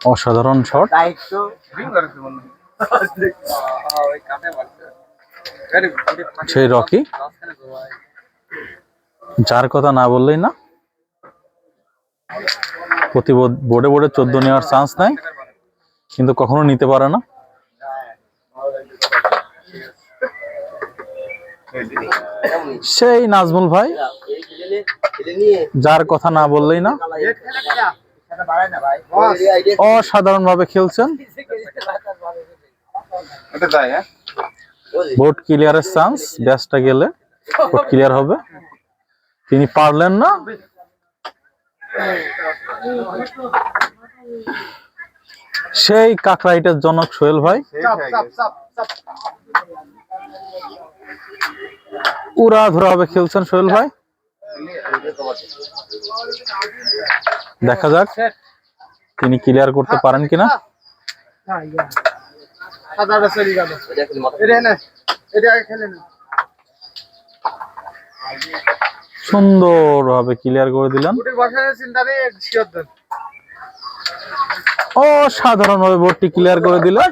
তো অসাধারণ শট সেই রকি। যার কথা না বললেই না। প্রতি বোর্ড- বোর্ডে বোর্ডে চোদ্দ নেওয়ার চান্স নেয় কিন্তু কখনো নিতে পারে না। সেই নাজমুল ভাই। যার কথা না বললেই না। অসাধারণ ভাবে খেলছেন বোর্ড ক্লিয়ারের চান্স ব্যাসটা গেলে বোর্ড ক্লিয়ার হবে। তিনি পারলেন না। সেই কাকরাইটের জনক সোহেল ভাই। উড়া ধরা হবে খেলছেন সোহেল ভাই। দেখা যাক। তিনি ক্লিয়ার করতে পারেন কিনা? হ্যাঁ ইয়া সাদাটা চলে গেল এটা না এটা আগে খেলে না। সুন্দর ভাবে ক্লিয়ার করে দিলাম অসাধারণ ভাবে বোর্ডটি ক্লিয়ার করে দিলেন।